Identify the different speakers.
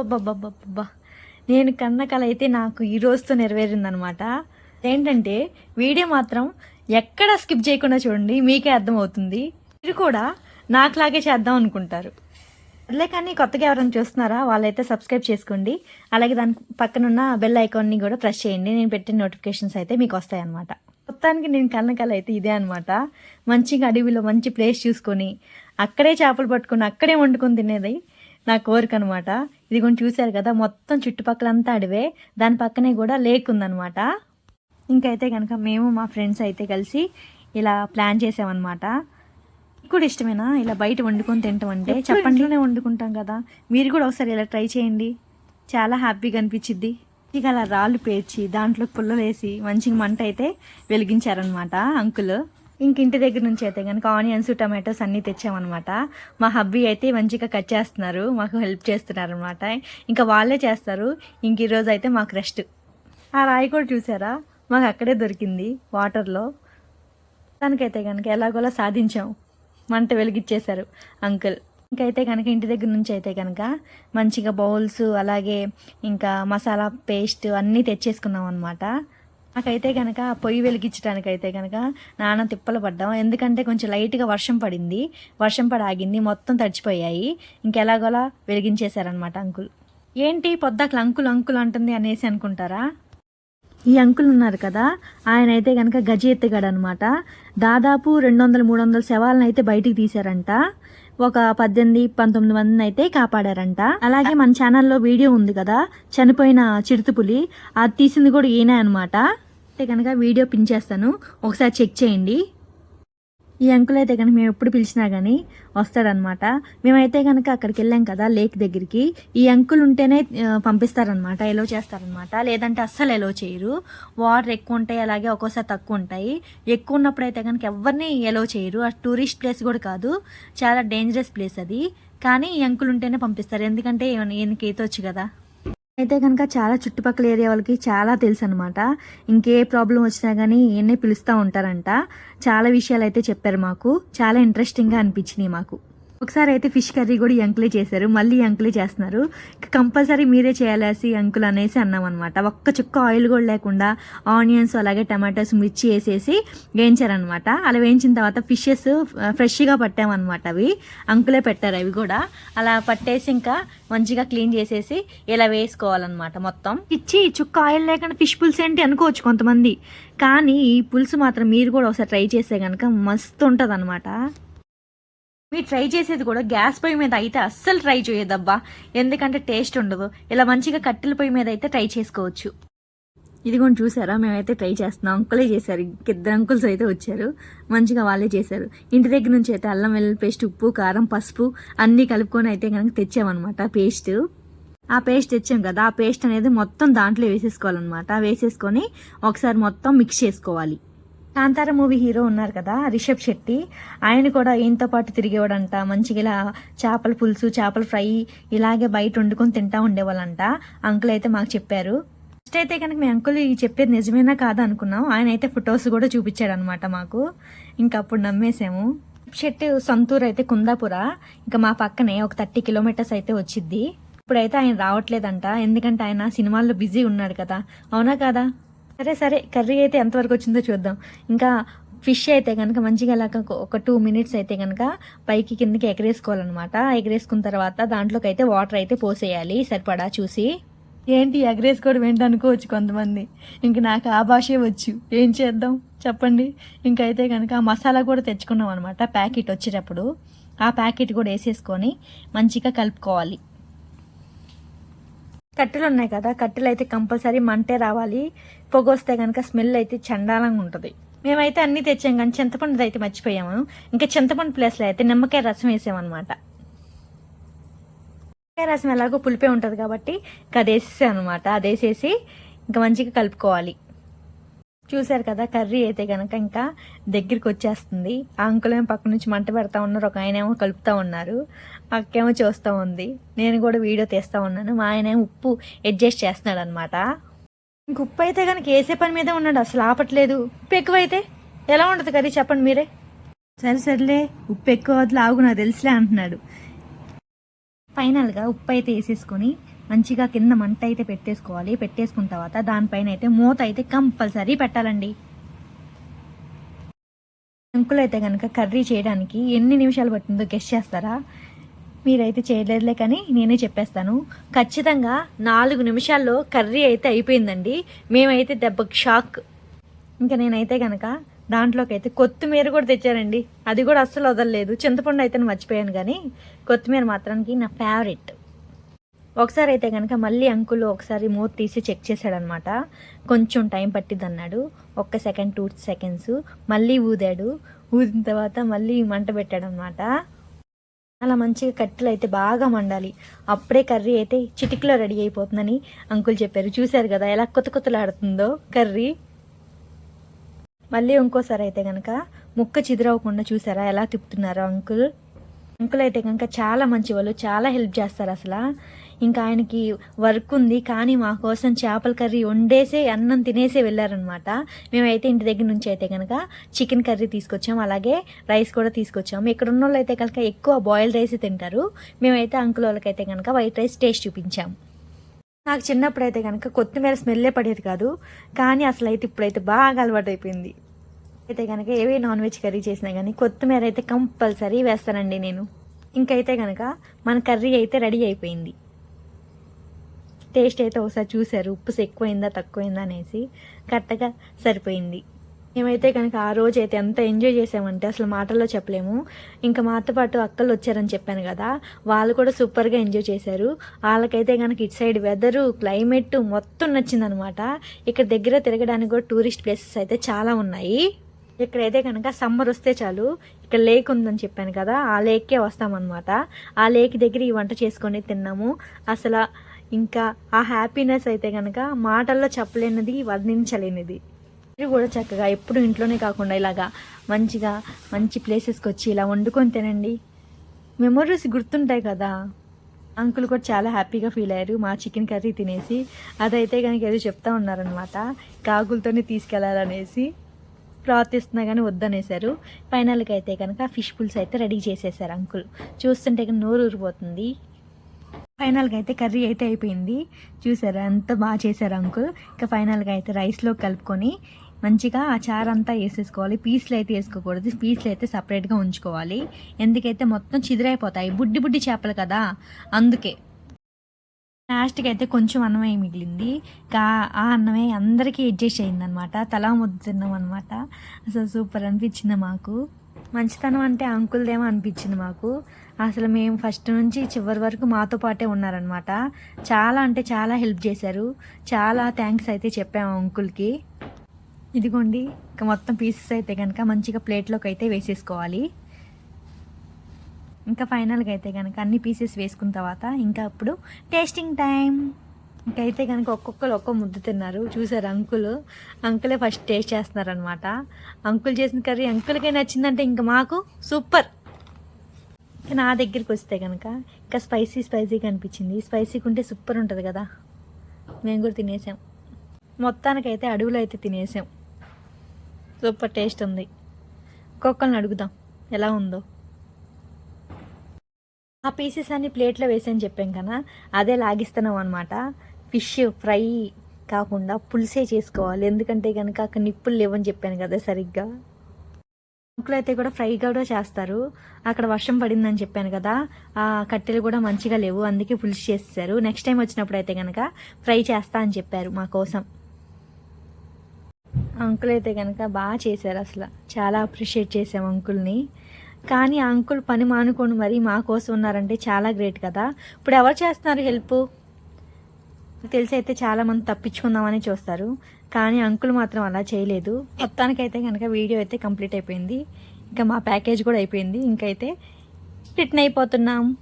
Speaker 1: అబ్బబ్బబ్బబ్బా నేను కన్న కళ అయితే నాకు ఈ రోజుతో నెరవేరిందనమాట. ఏంటంటే వీడియో మాత్రం ఎక్కడ స్కిప్ చేయకుండా చూడండి మీకే అర్థమవుతుంది. మీరు కూడా నాకులాగే చేద్దాం అనుకుంటారు. అట్లే కానీ కొత్తగా ఎవరైనా చూస్తున్నారా వాళ్ళైతే సబ్స్క్రైబ్ చేసుకోండి. అలాగే దాని పక్కనున్న బెల్ ఐకాన్ని కూడా ప్రెస్ చేయండి. నేను పెట్టిన నోటిఫికేషన్స్ అయితే మీకు వస్తాయన్నమాట. మొత్తానికి నేను కన్న కళ అయితే ఇదే అనమాట మంచిగా అడవిలో మంచి ప్లేస్ చూసుకొని అక్కడే చేపలు పట్టుకొని అక్కడే వండుకొని తినేది నా కోరిక అనమాట ఇది కొంచెం చూశారు కదా మొత్తం చుట్టుపక్కలంతా అడవే దాని పక్కనే కూడా లేక్ ఉందన్నమాట. ఇంకైతే కనుక మేము మా ఫ్రెండ్స్ అయితే కలిసి ఇలా ప్లాన్ చేసామన్నమాట. కూడా ఇష్టమేనా? ఇలా బయట వండుకొని తింటాం అంటే? చెప్పండిలోనే వండుకుంటాం కదా. మీరు కూడా ఒకసారి ఇలా ట్రై చేయండి. చాలా హ్యాపీగా అనిపించిద్ది. ఇక అలా రాళ్ళు పేర్చి దాంట్లో పుల్లలు వేసి మంచిగా మంట అయితే వెలిగించారనమాట అంకుల్. ఇంక ఇంటి దగ్గర నుంచి అయితే కనుక ఆనియన్స్ టమాటోస్ అన్నీ తెచ్చామన్నమాట. మా హబ్బీ అయితే మంచిగా కట్ చేస్తున్నారు. మాకు హెల్ప్ చేస్తున్నారు అనమాట ఇంకా వాళ్ళే చేస్తారు. ఇంక ఈరోజు అయితే మాకు రెస్ట్. ఆ రాయి కూడా చూసారా? మాకు అక్కడే దొరికింది వాటర్లో. దానికైతే కనుక ఎలాగోలా సాధించాం. మంట వెలిగిచ్చేశారు అంకుల్. ఇంకైతే కనుక ఇంటి దగ్గర నుంచి అయితే కనుక మంచిగా బౌల్స్ అలాగే ఇంకా మసాలా పేస్ట్ అన్నీ తెచ్చేసుకున్నాం అనమాట నాకైతే కనుక పొయ్యి వెలిగించడానికి అయితే కనుక నాన్న తిప్పలు పడ్డాం. ఎందుకంటే కొంచెం లైట్గా వర్షం పడింది. వర్షం పడి ఆగింది మొత్తం తడిచిపోయాయి. ఇంకెలాగోలా వెలిగించేశారనమాట అంకుల్. ఏంటి పొద్దాకలు అంకుల్ అంకుల్ అంటుంది అనేసి అనుకుంటారా? ఈ అంకుల్ ఉన్నారు కదా ఆయన అయితే కనుక గజ ఎత్తుగాడు అనమాట దాదాపు రెండు వందల మూడు వందల శవాలను అయితే బయటికి తీశారంట. ఒక పద్దెనిమిది పంతొమ్మిది మందిని అయితే కాపాడారంట. అలాగే మన ఛానల్లో వీడియో ఉంది కదా చనిపోయిన చిరుతపులి. అది తీసింది కూడా ఈయన అనమాట కనుక వీడియో పిన్ చేస్తాను. ఒకసారి చెక్ చేయండి. ఈ అంకుల్ అయితే కనుక మేము ఎప్పుడు పిలిచినా కానీ వస్తాడనమాట. మేమైతే కనుక అక్కడికి వెళ్ళాం కదా లేక్ దగ్గరికి. ఈ అంకుల్ ఉంటేనే పంపిస్తారనమాట ఎలో చేస్తారనమాట. లేదంటే అస్సలు ఎలో చేయరు. వాటర్ ఎక్కువ ఉంటాయి అలాగే ఒక్కోసారి తక్కువ ఉంటాయి. ఎక్కువ ఉన్నప్పుడు అయితే కనుక ఎవరిని ఎలో చేయరు. ఆ టూరిస్ట్ ప్లేస్ కూడా కాదు చాలా డేంజరస్ ప్లేస్ అది. కానీ ఈ అంకుల్ ఉంటేనే పంపిస్తారు. ఎందుకంటే ఈయన- ఈయనకి ఈత వచ్చు కదా. అయితే కనుక చాలా చుట్టుపక్కల ఏరియా వాళ్ళకి చాలా తెలుసు అనమాట ఇంకే ప్రాబ్లం వచ్చినా కానీ ఈయన్నే పిలుస్తూ ఉంటారంట. చాలా విషయాలు అయితే చెప్పారు మాకు. చాలా ఇంట్రెస్టింగ్గా అనిపించినాయి మాకు. ఒకసారి అయితే ఫిష్ కర్రీ కూడా ఈ అంకులే చేశారు. మళ్ళీ అంకులే చేస్తున్నారు. కంపల్సరీ మీరే చేయాలేసి అంకుల్ అనేసి అన్నాం అనమాట ఒక్క చుక్క ఆయిల్ కూడా లేకుండా ఆనియన్స్ అలాగే టమాటోస్ మిర్చి వేసేసి వేయించారనమాట అలా వేయించిన తర్వాత ఫిషెస్ ఫ్రెష్గా పట్టామన్నమాట అవి. అంకులే పెట్టారు అవి కూడా. అలా పట్టేసి ఇంకా మంచిగా క్లీన్ చేసేసి ఇలా వేసుకోవాలన్నమాట మొత్తం. ఇచ్చి చుక్క ఆయిల్ లేకుండా ఫిష్ పులుసు ఏంటి అనుకోవచ్చు కొంతమంది. కానీ ఈ పులుసు మాత్రం మీరు కూడా ఒకసారి ట్రై చేస్తే కనుక మస్తు ఉంటుంది మీరు ట్రై చేసేది కూడా గ్యాస్ పొయ్యి మీద అయితే అస్సలు ట్రై చేయొద్దబ్బా. ఎందుకంటే టేస్ట్ ఉండదు. ఇలా మంచిగా కట్టెల పొయ్యి మీద అయితే ట్రై చేసుకోవచ్చు. ఇదిగోండి చూసారా? మేమైతే ట్రై చేస్తున్నాం. అంకులే చేశారు. ఇద్దరు అంకుల్స్ అయితే వచ్చారు. మంచిగా వాళ్ళే చేశారు. ఇంటి దగ్గర నుంచి అయితే అల్లం వెల్లుల్లి పేస్ట్ ఉప్పు కారం పసుపు అన్నీ కలుపుకొని అయితే కనుక తెచ్చామన్నమాట పేస్ట్. ఆ పేస్ట్ తెచ్చాం కదా. ఆ పేస్ట్ అనేది మొత్తం దాంట్లో వేసేసుకోవాలన్నమాట. వేసేసుకొని ఒకసారి మొత్తం మిక్స్ చేసుకోవాలి. కాంతార మూవీ హీరో ఉన్నారు కదా రిషబ్ శెట్టి. ఆయన కూడా ఈయనతో పాటు తిరిగేవాడంట. మంచిగా ఇలా చేపల పులుసు చేపల ఫ్రై ఇలాగే బయట వండుకొని తింటా ఉండేవాళ్ళంట. అంకుల్ అయితే మాకు చెప్పారు. ఫస్ట్ అయితే కనుక మీ అంకుల్ ఈ చెప్పేది నిజమేనా కాదా అనుకున్నాం. ఆయన అయితే ఫొటోస్ కూడా చూపించాడనమాట మాకు. ఇంకా అప్పుడు నమ్మేసాము షెట్టి సొంతూరు అయితే కుందాపుర. ఇంకా మా పక్కనే ఒక థర్టీ కిలోమీటర్స్ అయితే వచ్చిద్ది. ఇప్పుడైతే ఆయన రావట్లేదంట. ఎందుకంటే ఆయన సినిమాల్లో బిజీ ఉన్నాడు కదా. అవునా కాదా? సరే సరే. కర్రీ అయితే ఎంతవరకు వచ్చిందో చూద్దాం. ఇంకా ఫిష్ అయితే కనుక మంచిగా అలా ఒక- టూ మినిట్స్ అయితే కనుక పైకి కిందకి ఎగరేసుకోవాలన్నమాట. ఎగరేసుకున్న తర్వాత దాంట్లోకి అయితే వాటర్ అయితే పోసేయాలి. సరిపడా? చూసి. ఏంటి ఎగరేసుకోవడం ఏంటి అనుకోవచ్చు కొంతమంది. ఇంక నాకు ఆ భాషే వచ్చు. ఏం చేద్దాం? చెప్పండి. ఇంకైతే కనుక మసాలా కూడా తెచ్చుకున్నాం అనమాట ప్యాకెట్ వచ్చేటప్పుడు. ఆ ప్యాకెట్ కూడా వేసేసుకొని మంచిగా కలుపుకోవాలి. కట్టెలు ఉన్నాయి కదా కట్టెలు అయితే కంపల్సరీ మంటే రావాలి. పొగ వస్తే కనుక స్మెల్ అయితే చండాలంగా ఉంటుంది. మేమైతే అన్ని తెచ్చాం కానీ చింతపండు అయితే మర్చిపోయాము. ఇంకా చింతపండు ప్లేస్లో అయితే నిమ్మకాయ రసం వేసామన్నమాట. నిమ్మకాయ రసం ఎలాగో పులిపే ఉంటుంది కాబట్టి ఇంకా అది వేసేసాం అనమాట అది వేసేసి ఇంకా మంచిగా కలుపుకోవాలి. చూశారు కదా కర్రీ అయితే కనుక ఇంకా దగ్గరికి వచ్చేస్తుంది. ఆ అంకులేమో పక్క నుంచి మంట పెడతా ఉన్నారు ఒక ఆయన ఏమో కలుపుతా ఉన్నారు అక్కేమో చూస్తూ ఉంది. నేను కూడా వీడియో తీస్తూ ఉన్నాను. మా ఆయన ఏమో ఉప్పు అడ్జస్ట్ చేస్తున్నాడు అనమాట ఇంక ఉప్పు అయితే కనుక వేసే పని మీదే ఉన్నాడు అసలు ఆపట్లేదు. ఉప్పు ఎక్కువైతే ఎలా ఉంటుంది కర్రీ చెప్పండి మీరే. సరే సర్లే ఉప్పు ఎక్కువ వదిలే ఆగు నాకు తెలుసులే అంటున్నాడు. ఫైనల్గా ఉప్పు అయితే వేసేసుకొని మంచిగా కింద మంట అయితే పెట్టేసుకోవాలి. పెట్టేసుకున్న తర్వాత దానిపైన అయితే మూత అయితే కంపల్సరీ పెట్టాలండి. అంకులు అయితే కనుక కర్రీ చేయడానికి ఎన్ని నిమిషాలు పట్టిందో గెస్ట్ చేస్తారా? మీరైతే చేయలేదులే కానీ నేనే చెప్పేస్తాను. ఖచ్చితంగా నాలుగు నిమిషాల్లో కర్రీ అయితే అయిపోయిందండి. మేమైతే దెబ్బకి షాక్. ఇంకా నేనైతే కనుక దాంట్లోకి అయితే కొత్తిమీర కూడా తెచ్చారండి అది కూడా అస్సలు వదలలేదు. చింతపండు అయితే నేను మర్చిపోయాను కానీ కొత్తిమీర మాత్రానికి నా ఫేవరెట్ ఒకసారి అయితే కనుక మళ్ళీ అంకుల్ ఒకసారి మూత తీసి చెక్ చేశాడనమాట. కొంచెం టైం పట్టింది అన్నాడు ఒక్క సెకండ్ టూ సెకండ్స్ మళ్ళీ ఊదాడు. ఊదిన తర్వాత మళ్ళీ మంట పెట్టాడనమాట. అలా మంచిగా కట్టెలు అయితే బాగా మండాలి. అప్పుడే కర్రీ అయితే చిటికలో రెడీ అయిపోతుందని అంకుల్ చెప్పారు. చూశారు కదా ఎలా కొత్త కొత్తలాడుతుందో కర్రీ. మళ్ళీ ఇంకోసారి అయితే కనుక ముక్క చిదిరవకుండా చూసారా ఎలా తిప్పుతున్నారో అంకుల్? అంకుల్ అయితే కనుక చాలా మంచి వాళ్ళు చాలా హెల్ప్ చేస్తారు అసలు. ఇంకా ఆయనకి వర్క్ ఉంది కానీ మా కోసం చేపల కర్రీ వండేసే అన్నం తినేసే వెళ్ళారనమాట మేమైతే ఇంటి దగ్గర నుంచి అయితే కనుక చికెన్ కర్రీ తీసుకొచ్చాం అలాగే రైస్ కూడా తీసుకొచ్చాము ఇక్కడ ఉన్న వాళ్ళు అయితే కనుక ఎక్కువ బాయిల్డ్ రైస్ తింటారు. మేమైతే అంకుల్ వాళ్ళకైతే కనుక వైట్ రైస్ టేస్ట్ చూపించాం. నాకు చిన్నప్పుడు అయితే కనుక కొత్తిమీర స్మెల్లే పడేది కాదు కానీ అసలు అయితే ఇప్పుడైతే బాగా అలవాటు అయిపోయింది అయితే కనుక ఏవే నాన్ వెజ్ కర్రీ చేసినా కానీ కొత్తిమీర అయితే కంపల్సరీ వేస్తానండి నేను. ఇంకైతే కనుక మన కర్రీ అయితే రెడీ అయిపోయింది. టేస్ట్ అయితే ఒకసారి చూశారు. ఉప్పు ఎక్కువైందా తక్కువైందా అనేసి కరెక్ట్గా సరిపోయింది. మేమైతే కనుక ఆ రోజు అయితే ఎంత ఎంజాయ్ చేసామంటే అసలు మాటల్లో చెప్పలేము. ఇంకా మాతో పాటు అక్కలు వచ్చారని చెప్పాను కదా వాళ్ళు కూడా సూపర్గా ఎంజాయ్ చేశారు. వాళ్ళకైతే కనుక ఇటు సైడ్ వెదరు క్లైమేట్ మొత్తం నచ్చిందనమాట. ఇక్కడ దగ్గర తిరగడానికి కూడా టూరిస్ట్ ప్లేసెస్ అయితే చాలా ఉన్నాయి. ఇక్కడైతే కనుక సమ్మర్ వస్తే చాలు. ఇక్కడ లేక్ ఉందని చెప్పాను కదా ఆ లేక్కే వస్తామన్నమాట. ఆ లేక్ దగ్గర ఈ వంట చేసుకొని తిన్నాము. అసలు ఇంకా ఆ హ్యాపీనెస్ అయితే కనుక మాటల్లో చెప్పలేనిది వర్ణించలేనిది. మీరు కూడా చక్కగా ఎప్పుడు ఇంట్లోనే కాకుండా ఇలాగా మంచిగా మంచి ప్లేసెస్కి వచ్చి ఇలా వండుకొని తినండి. మెమొరీస్ గుర్తుంటాయి కదా. అంకుల్ కూడా చాలా హ్యాపీగా ఫీల్ అయ్యారు. మా చికెన్ కర్రీ తినేసి అదైతే కనుక ఏదో చెప్తా ఉన్నారనమాట కాకులతోనే తీసుకెళ్ళాలనేసి ప్రార్థిస్తున్నా కానీ వద్దనేసారు. ఫైనల్కి అయితే కనుక ఫిష్ పుల్స్ అయితే రెడీ చేసేసారు అంకుల్ చూస్తుంటే కనుక నోరు ఊరిపోతుంది ఫైనల్గా అయితే కర్రీ అయితే అయిపోయింది. చూసారా అంత బాగా చేశారు అంకుల్. ఇంకా ఫైనల్గా అయితే రైస్లో కలుపుకొని మంచిగా ఆ చారు అంతా వేసేసుకోవాలి. పీస్లు అయితే వేసుకోకూడదు. పీస్లు అయితే సపరేట్గా ఉంచుకోవాలి. ఎందుకైతే మొత్తం చిదిరైపోతాయి. బుడ్డి బుడ్డి చేపలు కదా. అందుకే లాస్ట్కి అయితే కొంచెం అన్నమే మిగిలింది. కా ఆ అన్నమే అందరికీ అడ్జస్ట్ అయిందనమాట తలా ముద్ద తిన్నాం అనమాట అసలు సూపర్ అనిపించింది మాకు. మంచితనం అంటే అంకుల్దేమో అనిపించింది మాకు. అసలు మేము ఫస్ట్ నుంచి చివరి వరకు మాతో పాటే ఉన్నారనమాట చాలా అంటే చాలా హెల్ప్ చేశారు. చాలా థ్యాంక్స్ అయితే చెప్పాము అంకుల్కి. ఇదిగోండి ఇంకా మొత్తం పీసెస్ అయితే కనుక మంచిగా ప్లేట్లోకి అయితే వేసేసుకోవాలి. ఇంకా ఫైనల్గా అయితే కనుక అన్ని పీసెస్ వేసుకున్న తర్వాత ఇంకా అప్పుడు టేస్టింగ్ టైం ఇంకైతే కనుక ఒక్కొక్కరు ఒక్కో ముద్ద తిన్నారు. చూసారు అంకుల్? అంకులే ఫస్ట్ టేస్ట్ చేస్తున్నారనమాట అంకుల్ చేసిన కర్రీ అంకుల్కే నచ్చిందంటే ఇంకా మాకు సూపర్. నా దగ్గరికి వస్తే కనుక ఇంకా స్పైసీ స్పైసీగా అనిపించింది. స్పైసీగా ఉంటే సూపర్ ఉంటుంది కదా. మేము కూడా తినేసాం. మొత్తానికైతే అడవులో అయితే తినేసాం. సూపర్ టేస్ట్ ఉంది. ఒక్కొక్కరిని అడుగుదాం ఎలా ఉందో. ఆ పీసెస్ అన్ని ప్లేట్లో వేసని చెప్పాం కదా. అదే లాగిస్తున్నాం అనమాట ఫిష్ ఫ్రై కాకుండా పులిసే చేసుకోవాలి. ఎందుకంటే కనుక అక్కడ నిప్పులు లేవని చెప్పాను కదా సరిగ్గా. అంకులు అయితే కూడా ఫ్రై కూడా చేస్తారు. అక్కడ వర్షం పడిందని చెప్పాను కదా. ఆ కట్టెలు కూడా మంచిగా లేవు. అందుకే పులుసు చేసేసారు నెక్స్ట్ టైం వచ్చినప్పుడు అయితే కనుక ఫ్రై చేస్తా అని చెప్పారు మా కోసం. అంకుల్ అయితే కనుక బాగా చేశారు అసలు. చాలా అప్రిషియేట్ చేసాం అంకుల్ని కానీ అంకుల్ పని మానుకొని మరి మా కోసం ఉన్నారంటే చాలా గ్రేట్ కదా. ఇప్పుడు ఎవరు చేస్తున్నారు హెల్ప్ తెలిసి అయితే చాలామంది తప్పించుకుందామని చూస్తారు. కానీ అంకుల్ మాత్రం అలా చేయలేదు. మొత్తానికైతే కనుక వీడియో అయితే కంప్లీట్ అయిపోయింది. ఇంకా మా ప్యాకేజ్ కూడా అయిపోయింది. ఇంకైతే రిటర్న్ అయిపోతున్నాం.